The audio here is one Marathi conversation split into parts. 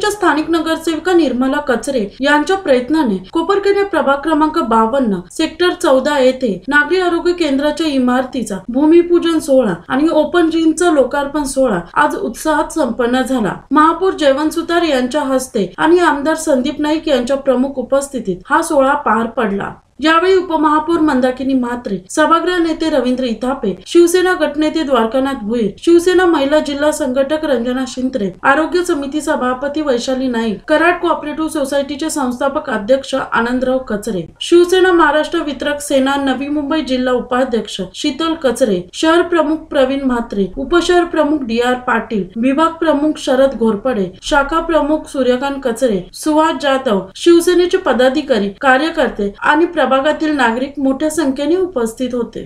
शिवसेनेच्या स्थानिक नगरसेविका निर्मला कचरे यांच्या प्रयत्नाने कोपरखेडे प्रभाग क्रमांक बावन्न सेक्टर चौदा येथे नागरी आरोग्य केंद्राच्या इमारतीचा भूमिपूजन सोहळा आणि ओपन जिमचा लोकार्पण सोहळा आज उत्साहात संपन्न झाला. महापौर जयवंत सुतार यांच्या हस्ते आणि आमदार संदीप नाईक यांच्या प्रमुख उपस्थितीत हा सोहळा पार पडला. यावेळी उपमहापौर मंदाकिनी म्हात्रे सभागृह नेते रवींद्र इथापे शिवसेना गटनेते द्वारकानाथ भुईर शिवसेना महिला जिल्हा संघटक रंजना शिंत्रे आरोग्य समिती सभापती वैशाली नाईक कराड कोऑपरेटिव्ह सोसायटीचे संस्थापक अध्यक्ष आनंदराव कचरे शिवसेना महाराष्ट्र वितरक सेना नवी मुंबई जिल्हा उपाध्यक्ष शीतल कचरे शहर प्रमुख प्रवीण म्हात्रे उपशहर प्रमुख डी आर पाटील विभाग प्रमुख शरद घोरपडे शाखा प्रमुख सूर्यकांत कचरे सुहास जाधव शिवसेनेचे पदाधिकारी कार्यकर्ते आणि प्रभागातील नागरिक मोठ्या संख्येने उपस्थित होते.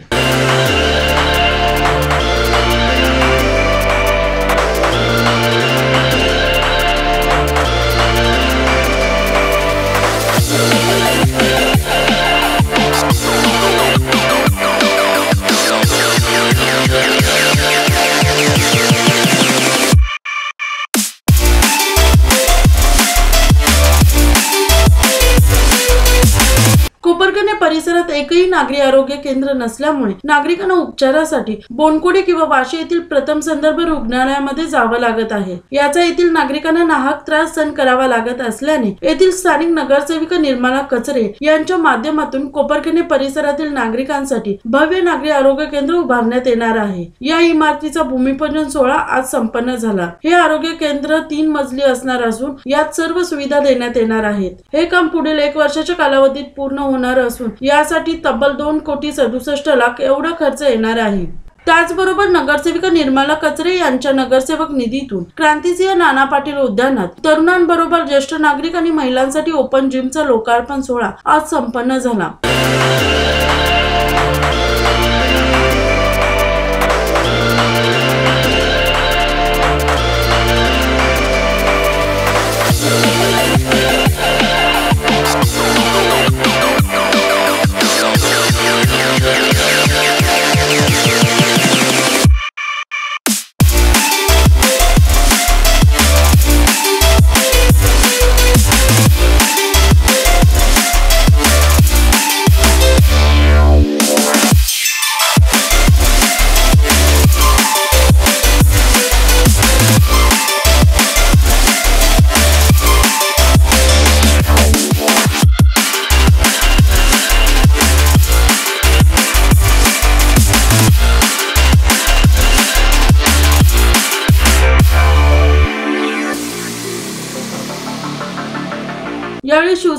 परिसरात एकही नागरी आरोग्य केंद्र नसल्यामुळे नागरिकांना उपचारासाठी बोनकोडे किंवा वाशी येथील प्रथम संदर्भ रुग्णालयामध्ये जावं लागत आहे. याचा येथील नागरिकांना नाहक त्रास सहन करावा लागत असल्याने येथील स्थानिक नगरसेविका निर्मला कचरे यांच्या माध्यमातून कोपरखणे परिसरातील नागरिकांसाठी भव्य नागरी आरोग्य केंद्र उभारण्यात येणार आहे. या इमारतीचा भूमिपूजन सोहळा आज संपन्न झाला. हे आरोग्य केंद्र तीन मजली असणार असून यात सर्व सुविधा देण्यात येणार आहेत. हे काम पुढील एक वर्षाच्या कालावधीत पूर्ण होणार असून यासाठी तब्बल दोन कोटी सदुसष्ट लाख एवढा खर्च येणार आहे. त्याचबरोबर नगरसेविका निर्मला कचरे यांच्या नगरसेवक निधीतून क्रांतिसिंह नाना पाटील उद्यानात तरुणांबरोबर ज्येष्ठ नागरिक आणि महिलांसाठी ओपन जिमचा लोकार्पण सोहळा आज संपन्न झाला.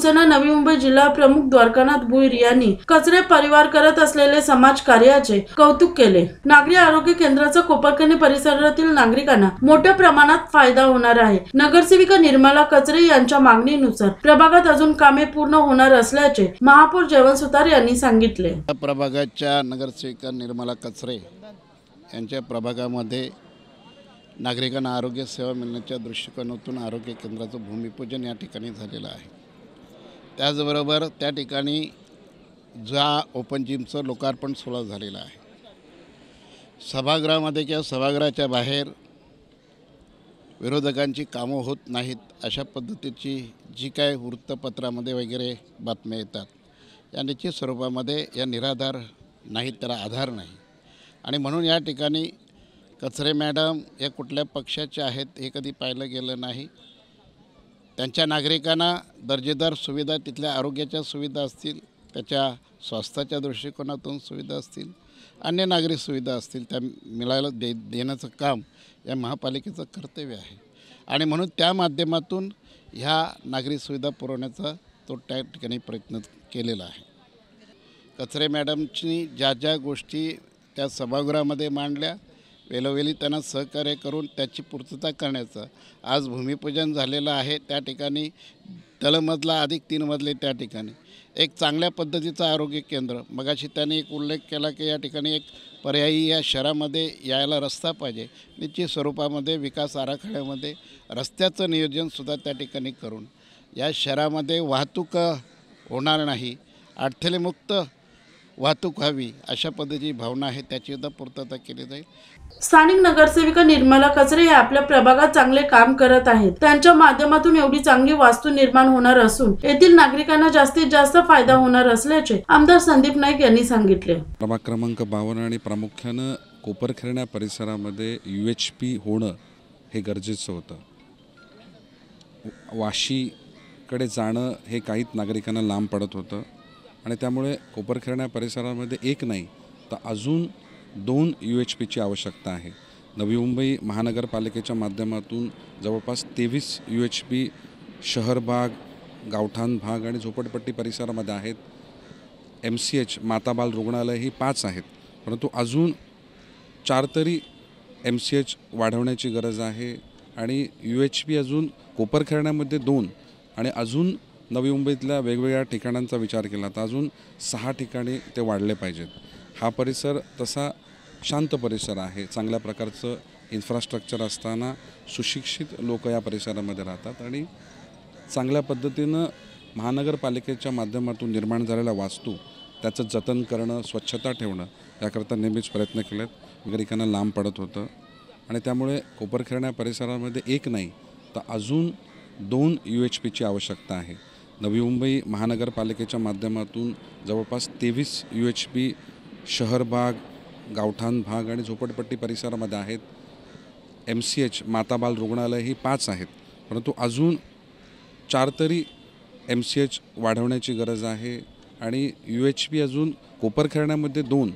शिवसेना नवी मुंबई जिल्हा प्रमुख द्वारकानाथ भुईर यांनी कचरे परिवार करत असलेले समाज कार्याचे कौतुक केले. नागरी आरोग्य केंद्राचा कोपरखणे परिसरातील नागरिकांना मोठ्या प्रमाणात फायदा होणार आहे. नगरसेविका निर्मला कचरे यांच्या मागणीनुसार प्रभागात अजून कामे पूर्ण होणार असल्याचे महापौर जयवंत सुतार यांनी सांगितले. प्रभागाच्या नगरसेविका निर्मला कचरे यांच्या प्रभागामध्ये नागरिकांना आरोग्य सेवा मिळण्याच्या दृष्टिकोनातून आरोग्य केंद्राचं भूमिपूजन या ठिकाणी झालेलं आहे. त्याचबरोबर त्या ठिकाणी ज्या ओपन जिमचं लोकार्पण सोहळा झालेला आहे सभागृहामध्ये किंवा सभागृहाच्या बाहेर विरोधकांची कामं होत नाहीत अशा पद्धतीची जी काय वृत्तपत्रामध्ये वगैरे बातम्या येतात या निश्चित स्वरूपामध्ये या निराधार नाहीत त्याला आधार नाही. आणि म्हणून या ठिकाणी कचरे मॅडम या कुठल्या पक्षाच्या आहेत हे कधी पाहिलं गेलं नाही. त्यांच्या नागरिकांना दर्जेदार सुविधा तिथल्या आरोग्याच्या सुविधा असतील त्याच्या स्वास्थ्याच्या दृष्टिकोनातून सुविधा असतील अन्य नागरिक सुविधा असतील त्या मिळायला दे देण्याचं काम या महापालिकेचं कर्तव्य आहे. आणि म्हणून त्या माध्यमातून ह्या नागरिक सुविधा पुरवण्याचा तो त्या ठिकाणी प्रयत्न केलेला आहे. कचरे मॅडमची ज्या ज्या गोष्टी त्या सभागृहामध्ये मांडल्या वेळोवेळी त्यांना सहकार्य करून त्याची पूर्तता करण्याचं. आज भूमिपूजन झालेलं आहे त्या ठिकाणी. तळमजला अधिक तीन मजले त्या ठिकाणी. एक चांगल्या पद्धतीचं आरोग्य केंद्र. मगाशी त्यांनी एक उल्लेख केला की या ठिकाणी एक पर्यायी या शहरामध्ये यायला रस्ता पाहिजे. निश्चित स्वरूपामध्ये विकास आराखड्यामध्ये रस्त्याचं नियोजनसुद्धा त्या ठिकाणी करून. या शहरामध्ये वाहतूक होणार नाही. अडथळेमुक्त वाहतूक व्हावी अशा पद्धतीची भावना आहे. त्याची सुद्धा पूर्तता केली जाईल. स्थानिक नगरसेविका निर्मला कचरे हे आपल्या प्रभागात चांगले काम करत आहेत. त्यांच्या माध्यमातून एवढी चांगली वास्तू निर्माण होणार असून येथील नागरिकांना जास्तीत जास्त फायदा होणार असल्याचे आमदार संदीप नाईक यांनी सांगितले. प्रभाग क्रमांक बावन्न आणि प्रामुख्यानं कोपरखेरण्या परिसरामध्ये यू एच पी होणं हे गरजेचं होतं. वाशीकडे जाणं हे काहीच नागरिकांना लांब पडत होतं आणि त्यामुळे कोपरखेरण्या परिसरामध्ये एक नाही तर अजून दोन यू एच पीची आवश्यकता आहे. नवी मुंबई महानगरपालिकेच्या माध्यमातून जवळपास तेवीस यू एच पी शहर भाग गावठाण भाग आणि झोपडपट्टी परिसरामध्ये आहेत. एम सी एच माताबाल रुग्णालय ही पाच आहेत. परंतु अजून चार तरी एम सी एच वाढवण्याची गरज आहे आणि यू एच पी अजून कोपरखेरण्यामध्ये दोन आणि अजून नवी मुंबईतल्या वेगवेगळ्या ठिकाणांचा विचार केला तर अजून सहा ठिकाणी ते वाढले पाहिजेत. हा परिसर तसा शांत परिसर आहे. चांगल्या प्रकारचं इन्फ्रास्ट्रक्चर असताना सुशिक्षित लोक या परिसरामध्ये राहतात आणि चांगल्या पद्धतीनं महानगरपालिकेच्या माध्यमातून निर्माण झालेल्या वास्तू त्याचं जतन करणं स्वच्छता ठेवणं याकरता नेहमीच प्रयत्न केलेत. नागरिकांना लांब पडत होतं. आणि त्यामुळे कोपरखेरण्या परिसरामध्ये एक नाही तर अजून दोन यू एच पीची आवश्यकता आहे. नवी मुंबई महानगरपालिकेच्या माध्यमातून जवळपास तेवीस यू एच पी शहर भाग गावठाण भाग आणि झोपडपट्टी परिसरामध्ये आहेत. एम सी एच माताबाल रुग्णालय ही पाच आहेत. परंतु अजून चार तरी एम सी एच वाढवण्याची गरज आहे आणि यू एच पी अजून कोपरखेरण्यामध्ये दोन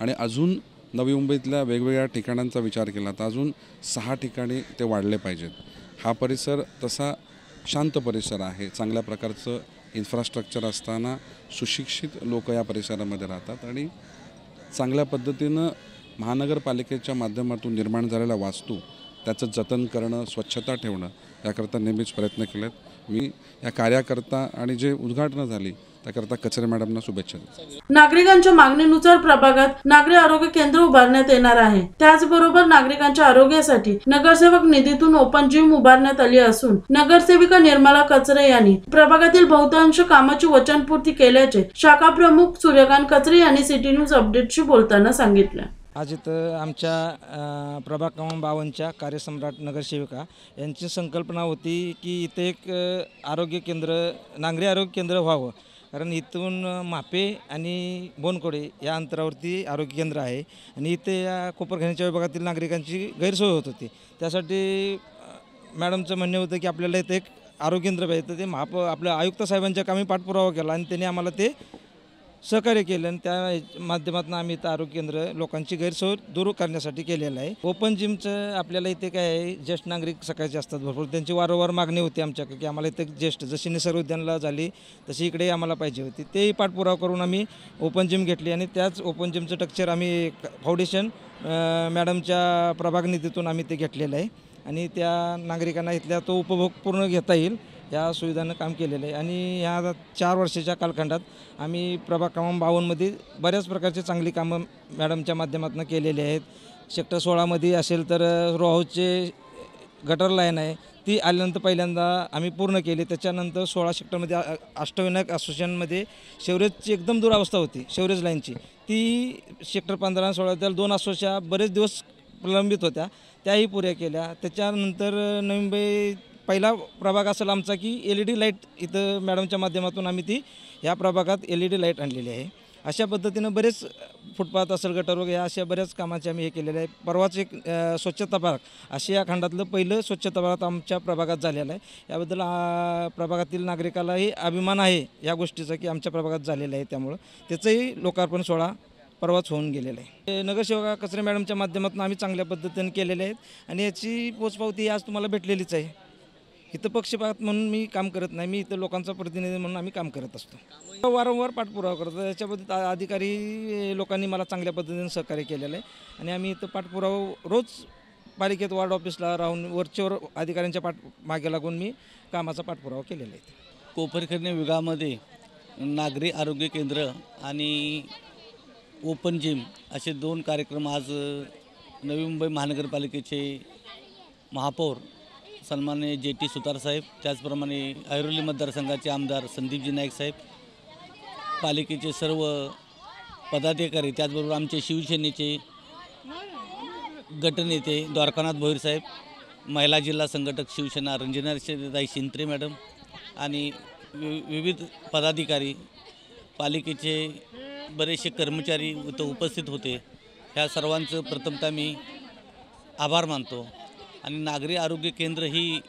आणि अजून नवी मुंबईतल्या वेगवेगळ्या ठिकाणांचा विचार केला तर अजून सहा ठिकाणी ते वाढले पाहिजेत. हा परिसर तसा शांत परिसर आहे. चांगल्या प्रकारचं इन्फ्रास्ट्रक्चर असताना सुशिक्षित लोक या परिसरामध्ये राहतात आणि चांगल्या पद्धतीनं महानगरपालिकेच्या माध्यमातून निर्माण झालेला वास्तू त्याचं जतन करणं स्वच्छता ठेवणं याकरता नेहमीच प्रयत्न केलेत. मी या कार्याकरता आणि जे उद्घाटनं झाली त्याकरता कचरे मॅडमना शुभेच्छा नागरिकांच्या मागणीनुसार प्रभागात नागरी आरोग्य केंद्र उभारण्यात येणार आहे. त्याचबरोबर नागरिकांच्या आरोग्यासाठी नगरसेवक निधीतून ओपन जिम उभारण्यात आली असून नगरसेविका निर्मला कचरे यांनी प्रभागातील बहुतांश कामाची वचनपूर्ती केल्याचे शाखा प्रमुख सूर्यकांत कचरे यांनी सिटी न्यूज अपडेटशी बोलताना सांगितले. आज इथं आमच्या प्रभाग क्रमांक बावनच्या कार्यसम्राट नगरसेविका यांची संकल्पना होती की इथे एक आरोग्य केंद्र नागरी आरोग्य केंद्र व्हावं. कारण इथून मापे आणि बोनकोडे या अंतरावरती आरोग्य केंद्र आहे. आणि इथे या कोपरखान्याच्या विभागातील नागरिकांची गैरसोय होत होती. त्यासाठी मॅडमचं म्हणणं होतं की आपल्याला इथे एक आरोग्य केंद्र पाहिजे. तर ते महाप आपल्या आयुक्त साहेबांच्या कामी पाठपुरावा केला आणि त्यांनी आम्हाला ते सहकार्य केलं आणि त्या माध्यमातून आम्ही इथं आरोग्य केंद्र लोकांची गैरसोय दूर करण्यासाठी केलेलं आहे. ओपन जिमचं आपल्याला इथे काय आहे ज्येष्ठ नागरिक सकाळचे असतात भरपूर. त्यांची वारंवार मागणी होती आमच्याकडे की आम्हाला इथे ज्येष्ठ जशी निसर्ग उद्यानला झाली तशी इकडे आम्हाला पाहिजे होती. तेही पाठपुरावा करून आम्ही ओपन जिम घेतली आणि त्याच ओपन जिमचं टक्चर आम्ही फाउंडेशन मॅडमच्या प्रभाग निधीतून आम्ही ते घेतलेलं आहे. आणि त्या नागरिकांना इथल्या तो उपभोग पूर्ण घेता येईल. या सुविधांना काम केलेलं आहे. आणि ह्या चार वर्षाच्या कालखंडात आम्ही प्रभाग क्रमांक बावन्नमध्ये बऱ्याच प्रकारचे चांगली कामं मॅडमच्या माध्यमातून केलेली आहेत. सेक्टर सोळामध्ये असेल तर रोहाऊसचे गटर लाईन आहे ती आल्यानंतर पहिल्यांदा आम्ही पूर्ण केली. त्याच्यानंतर सोळा सेक्टरमध्ये अष्टविनायक असोसिएशनमध्ये शेवरेजची एकदम दुरावस्था होती शेवरेज लाईनची. ती सेक्टर पंधरा सोळा त्याला दोन असोसिया बरेच दिवस प्रलंबित होत्या त्याही पुऱ्या केल्या. त्याच्यानंतर नवी मुंबई पहिला प्रभाग असेल आमचा की एल ई डी लाइट इथं मॅडमच्या माध्यमातून आम्ही ती ह्या प्रभागात एल ई डी लाइट आणलेली आहे. अशा पद्धतीनं बरेच फुटपाथ असेल गटर वगैरे अशा बऱ्याच कामाचे आम्ही हे केलेलं आहे. परवाच एक स्वच्छता पार्क या खंडातलं पहिलं स्वच्छता पार्क आमच्या प्रभागात झालेलं आहे. याबद्दल प्रभागातील नागरिकालाही अभिमान आहे या गोष्टीचा की आमच्या प्रभागात झालेलं आहे त्यामुळं. त्याचंही लोकार्पण सोहळा परवाच होऊन गेलेला आहे. हे नगरसेवका कचरे मॅडमच्या माध्यमातून आम्ही चांगल्या पद्धतीने केलेले आहेत. आणि याची पोचपावती आज तुम्हाला भेटलेलीच आहे. इथं पक्षपात म्हणून मी काम करत नाही. मी इथं लोकांचा प्रतिनिधी म्हणून आम्ही काम करत असतो. वारंवार पाठपुरावा करतो. याच्याबद्दल अधिकारी लोकांनी मला चांगल्या पद्धतीने सहकार्य केलेलं आहे. आणि आम्ही इथं पाठपुरावा रोज पालिकेत वार्ड ऑफिसला राहून वरचेवर अधिकाऱ्यांच्या पाठ मागे लागून मी कामाचा पाठपुरावा केलेला आहे. कोपरखर्णे विभागामध्ये नागरी आरोग्य केंद्र आणि ओपन जिम असे दोन कार्यक्रम आज नवी मुंबई महानगरपालिकेचे महापौर सन्मान्य जे टी सुतार साहेब त्याचप्रमाणे ऐरोली मतदारसंघाचे आमदार संदीपजी नाईक साहेब पालिकेचे सर्व पदाधिकारी त्याचबरोबर आमचे शिवसेनेचे गटनेते द्वारकानाथ भोईरसाहेब महिला जिल्हा संघटक शिवसेना रंजनाताई शिंत्रे मॅडम आणि वि विविध पदाधिकारी पालिकेचे बरेचसे कर्मचारी इथं उपस्थित होते. ह्या सर्वांचं प्रथमतः मी आभार मानतो. आणि नागरी आरोग्य केंद्र ही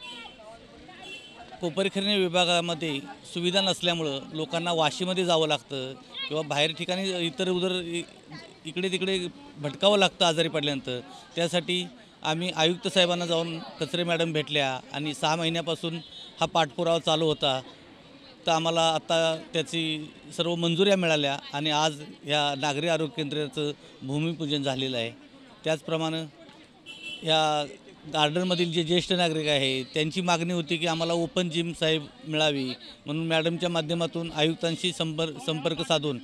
कोपरखिरणे विभागामध्ये सुविधा नसल्यामुळं लोकांना वाशीमध्ये जावं लागतं किंवा बाहेर ठिकाणी इतर उदर इकडे तिकडे भटकावं लागतं आजारी पडल्यानंतर. त्यासाठी आम्ही आयुक्त साहेबांना जाऊन कचरे मॅडम भेटल्या आणि सहा महिन्यापासून हा पाठपुरावा चालू होता. तर आम्हाला आता त्याची सर्व मंजुऱ्या मिळाल्या आणि आज या नागरी आरोग्य केंद्राचं भूमिपूजन झालेलं आहे. त्याचप्रमाणे या गार्डनमधील जे ज्येष्ठ नागरिक आहे त्यांची मागणी होती की आम्हाला ओपन जिम साहेब मिळावी म्हणून मॅडमच्या माध्यमातून आयुक्तांशी संपर्क संपर्क साधून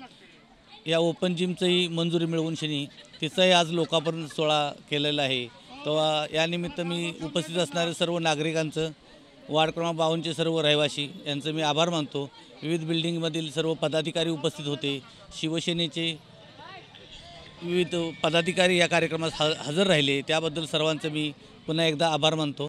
या ओपन जिमचंही मंजुरी मिळवून शनी तिचाही आज लोकापर्यंत सोहळा केलेला आहे. तेव्हा यानिमित्त मी उपस्थित असणाऱ्या सर्व नागरिकांचं वार्ड क्रमांक बावनचे सर्व रहिवासी यांचं मी आभार मानतो. विविध बिल्डिंगमधील सर्व पदाधिकारी उपस्थित होते. शिवसेनेचे विविध पदाधिकारी या कार्यक्रमात ह हजर राहिले. त्याबद्दल सर्वांचं मी पुन्हा एकदा आभार मानतो.